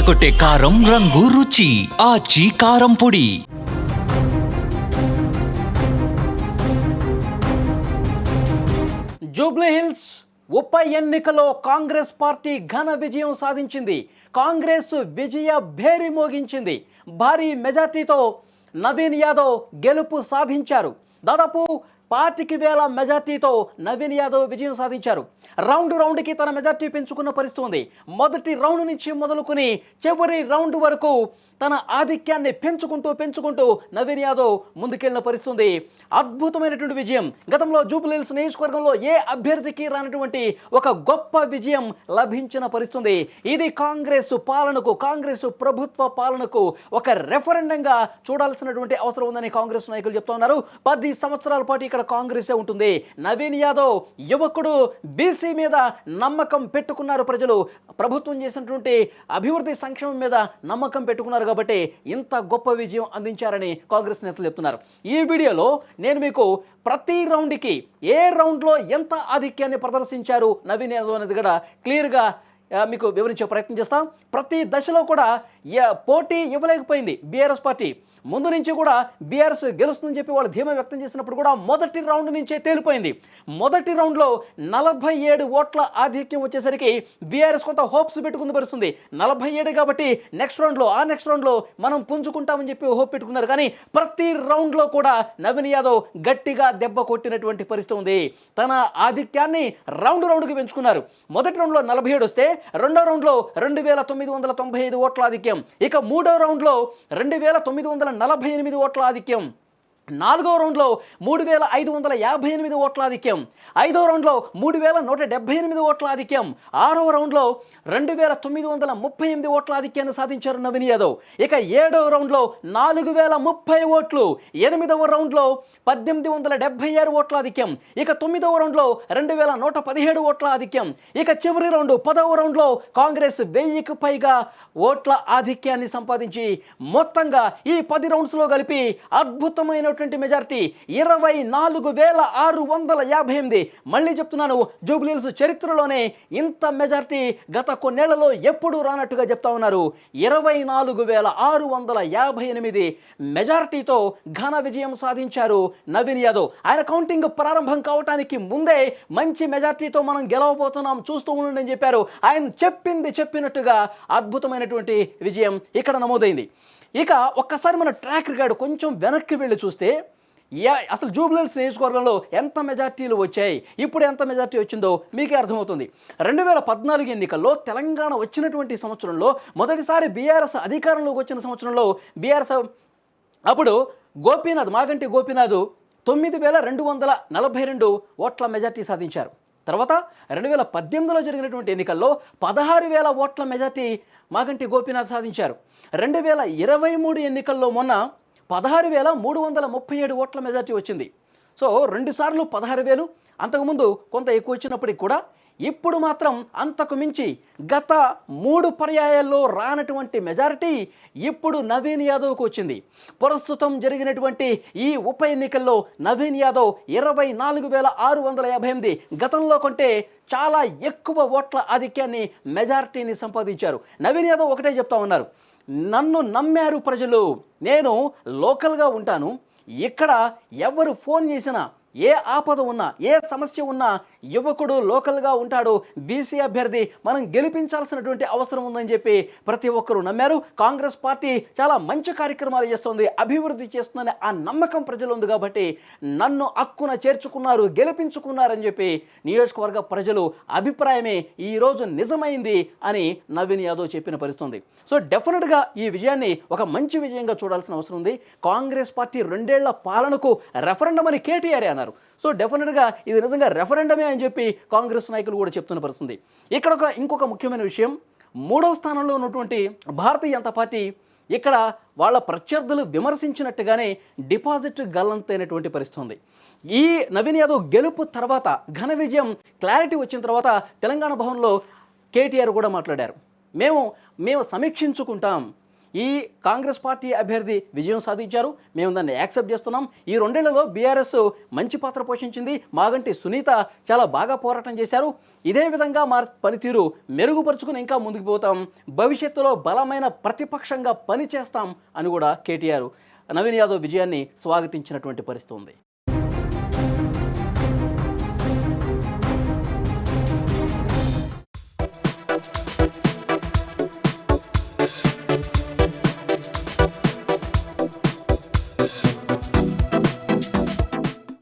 అదరగొట్టే కారం రంగు రుచి. ఆచి కారం పొడి. జూబ్లీహిల్స్ ఉప ఎన్నికలో కాంగ్రెస్ పార్టీ ఘన విజయం సాధించింది. కాంగ్రెస్ విజయ భేరి మోగించింది. భారీ మెజార్టీతో నవీన్ యాదవ్ గెలుపు సాధించారు. దాదాపు పాతిక వేల మెజార్టీతో నవీన్ యాదవ్ విజయం సాధించారు. రౌండ్ రౌండ్కి తన మెజార్టీ పెంచుకున్న పరిస్థితి ఉంది. మొదటి రౌండ్ నుంచి మొదలుకొని చివరి రౌండ్ వరకు తన ఆధిక్యాన్ని పెంచుకుంటూ పెంచుకుంటూ నవీన్ యాదవ్ ముందుకెళ్ళిన పరిస్థితి ఉంది. అద్భుతమైనటువంటి విజయం. గతంలో జూబ్లీహిల్స్ నియోజకవర్గంలో ఏ అభ్యర్థికి రానటువంటి ఒక గొప్ప విజయం లభించిన పరిస్థితుంది ఇది కాంగ్రెస్ పాలనకు కాంగ్రెస్ ప్రభుత్వ పాలనకు ఒక రెఫరెండంగా చూడాల్సినటువంటి అవసరం ఉందని కాంగ్రెస్ నాయకులు చెప్తున్నారు. పది సంవత్సరాల పాటు ఇక్కడ కాంగ్రెసే ఉంటుంది. నవీన్ యాదవ్ యువకుడు బీసీ మీద నమ్మకం పెట్టుకున్నారు ప్రజలు. ప్రభుత్వం చేసినటువంటి అభివృద్ధి సంక్షేమం మీద నమ్మకం పెట్టుకున్నారు కాబట్టి ఇంత గొప్ప విజయం అందించారని కాంగ్రెస్ నేతలు చెప్తున్నారు. ఈ వీడియోలో నేను మీకు ప్రతి రౌండ్కి ఏ రౌండ్లో ఎంత ఆధిక్యాన్ని ప్రదర్శించారు నవీన్ యాదవ్ అనేది కూడా క్లియర్గా మీకు వివరించే ప్రయత్నం చేస్తాం. ప్రతి దశలో కూడా పోటీ ఇవ్వలేకపోయింది బీఆర్ఎస్ పార్టీ. ముందు నుంచి కూడా బీఆర్ఎస్ గెలుస్తుందని చెప్పి వాళ్ళు ధీమా వ్యక్తం చేసినప్పుడు కూడా మొదటి రౌండ్ నుంచే తేలిపోయింది. మొదటి రౌండ్లో నలభై ఏడు ఓట్ల ఆధిక్యం వచ్చేసరికి బీఆర్ఎస్ కొంత హోప్స్ పెట్టుకుంది పరుస్తుంది నలభై ఏడు కాబట్టి నెక్స్ట్ రౌండ్లో ఆ నెక్స్ట్ రౌండ్లో మనం పుంజుకుంటామని చెప్పి హోప్ పెట్టుకున్నారు. కానీ ప్రతి రౌండ్లో కూడా నవీన్ యాదవ్ గట్టిగా దెబ్బ కొట్టినటువంటి పరిస్థితి ఉంది. తన ఆధిక్యాన్ని రౌండ్ రౌండ్కి పెంచుకున్నారు. మొదటి రౌండ్లో నలభై ఏడు వస్తే రెండో రౌండ్లో రెండు వేల తొమ్మిది వందల తొంభై ఐదు ఓట్ల ఆధిక్యం. ఇక మూడో రౌండ్లో రెండు వేల తొమ్మిది వందల నలభై ఎనిమిది ఓట్ల ఆధిక్యం. నాలుగో రౌండ్లో మూడు వేల ఐదు వందల యాభై ఎనిమిది ఓట్ల ఆధిక్యం. ఐదో రౌండ్లో మూడు వేల నూట డెబ్బై ఎనిమిది ఓట్ల ఆధిక్యం. ఆరో రౌండ్లో రెండు వేల తొమ్మిది వందల ముప్పై ఎనిమిది ఓట్ల ఆధిక్యాన్ని సాధించారు నవీన్ యాదవ్. ఇక ఏడవ రౌండ్లో నాలుగు వేల ముప్పై ఓట్లు. ఎనిమిదవ రౌండ్లో పద్దెనిమిది వందల డెబ్బై ఆరు ఓట్ల ఆధిక్యం. ఇక తొమ్మిదవ రౌండ్లో రెండు వేల నూట పదిహేడు ఓట్ల ఆధిక్యం. ఇక చివరి రౌండ్ పదవ రౌండ్లో కాంగ్రెస్ వెయ్యికి పైగా ఓట్ల ఆధిక్యాన్ని సంపాదించి మొత్తంగా ఈ పది రౌండ్స్లో కలిపి అద్భుతమైనటువంటి మెజారిటీ ఇరవై నాలుగు వేల ఆరు వందల యాభై ఎనిమిది. మళ్ళీ చెప్తున్నాను జూబ్లీల్స్ చరిత్రలోనే ఇంత మెజార్టీ గత కొన్నేళ్ళలో ఎప్పుడూ రానట్టుగా చెప్తా ఉన్నారు. ఇరవై నాలుగు వేల ఆరు వందల యాభై ఎనిమిది మెజార్టీతో ఘన విజయం సాధించారు నవీన్ యాదవ్. ఆయన కౌంటింగ్ ప్రారంభం కావటానికి ముందే మంచి మెజార్టీతో మనం గెలవబోతున్నాం చూస్తూ ఉండండి అని చెప్పారు. ఆయన చెప్పింది చెప్పినట్టుగా అద్భుతమైనటువంటి విజయం ఇక్కడ నమోదైంది. ఇక ఒక్కసారి మన ట్రాక్ రికార్డు కొంచెం వెనక్కి వెళ్ళి చూస్తే అసలు జూబ్లీహిల్స్ నియోజకవర్గంలో ఎంత మెజార్టీలు వచ్చాయి ఇప్పుడు ఎంత మెజార్టీ వచ్చిందో మీకే అర్థమవుతుంది. రెండు వేల పద్నాలుగు ఎన్నికల్లో తెలంగాణ వచ్చినటువంటి సంవత్సరంలో మొదటిసారి బీఆర్ఎస్ అధికారంలోకి వచ్చిన సంవత్సరంలో బీఆర్ఎస్ అప్పుడు గోపీనాథ్ మాగంటి గోపీనాథ్ తొమ్మిది వేల రెండు వందల నలభై రెండు ఓట్ల మెజార్టీ సాధించారు. తర్వాత రెండు వేల పద్దెనిమిదిలో జరిగినటువంటి ఎన్నికల్లో పదహారు వేల ఓట్ల మెజార్టీ మాగంటి గోపీనాథ్ సాధించారు. రెండు వేల ఇరవై మూడు ఎన్నికల్లో మొన్న పదహారు వేల మూడు వందల ముప్పై ఏడు ఓట్ల మెజార్టీ వచ్చింది. సో రెండుసార్లు పదహారు వేలు. అంతకుముందు కొంత ఎక్కువ వచ్చినప్పటికి కూడా ఇప్పుడు మాత్రం అంతకు మించి గత మూడు పర్యాయాల్లో రానటువంటి మెజారిటీ ఇప్పుడు నవీన్ యాదవ్కు వచ్చింది. ప్రస్తుతం జరిగినటువంటి ఈ ఉప ఎన్నికల్లో నవీన్ యాదవ్ ఇరవై నాలుగు వేల ఆరు వందల యాభై ఎనిమిది గతంలో కంటే చాలా ఎక్కువ ఓట్ల ఆధిక్యాన్ని మెజారిటీని సంపాదించారు. నవీన్ యాదవ్ ఒకటే చెప్తా ఉన్నారు. నన్ను నమ్మారు ప్రజలు నేను లోకల్గా ఉంటాను. ఇక్కడ ఎవరు ఫోన్ చేసినా ఏ ఆపద ఉన్నా ఏ సమస్య ఉన్నా యువకుడు లోకల్గా ఉంటాడు. బీసీ అభ్యర్థి మనం గెలిపించాల్సినటువంటి అవసరం ఉందని చెప్పి ప్రతి ఒక్కరూ నమ్మారు. కాంగ్రెస్ పార్టీ చాలా మంచి కార్యక్రమాలు చేస్తుంది అభివృద్ధి చేస్తుందని ఆ నమ్మకం ప్రజలు ఉంది కాబట్టి నన్ను అక్కున చేర్చుకున్నారు గెలిపించుకున్నారని చెప్పి నియోజకవర్గ ప్రజలు అభిప్రాయమే ఈరోజు నిజమైంది అని నవీన్ యాదవ్ చెప్పిన పరిస్థితుంది. సో డెఫినెట్గా ఈ విజయాన్ని ఒక మంచి విజయంగా చూడాల్సిన అవసరం ఉంది. కాంగ్రెస్ పార్టీ రెండేళ్ళ పాలనకు రెఫరెండం అని కేటీఆర్ అన్నారు. సో డెఫినెట్గా ఇది నిజంగా రెఫరెండమే అని చెప్పి కాంగ్రెస్ నాయకులు కూడా చెప్తున్న పరిస్థితుంది ఇక్కడ ఒక ఇంకొక ముఖ్యమైన విషయం. మూడవ స్థానంలో ఉన్నటువంటి భారతీయ జనతా పార్టీ ఇక్కడ వాళ్ళ ప్రత్యర్థులు విమర్శించినట్టుగానే డిపాజిట్ గల్లంతైనటువంటి పరిస్థితి ఉంది. ఈ నవీన్ యాదవ్ గెలుపు తర్వాత ఘన విజయం క్లారిటీ వచ్చిన తర్వాత తెలంగాణ భవన్లో కేటీఆర్ కూడా మాట్లాడారు. మేము మేము సమీక్షించుకుంటాం. ఈ కాంగ్రెస్ పార్టీ అభ్యర్థి విజయం సాధించారు. మేము దాన్ని యాక్సెప్ట్ చేస్తున్నాం. ఈ రెండేళ్ళలో బీఆర్ఎస్ మంచి పాత్ర పోషించింది. మాగంటి సునీత చాలా బాగా పోరాటం చేశారు. ఇదే విధంగా మా పనితీరు మెరుగుపరుచుకుని ఇంకా ముందుకు పోతాం. భవిష్యత్తులో బలమైన ప్రతిపక్షంగా పనిచేస్తాం అని కూడా కేటీఆర్ నవీన్ యాదవ్ విజయాన్ని స్వాగతించినటువంటి పరిస్థితి ఉంది.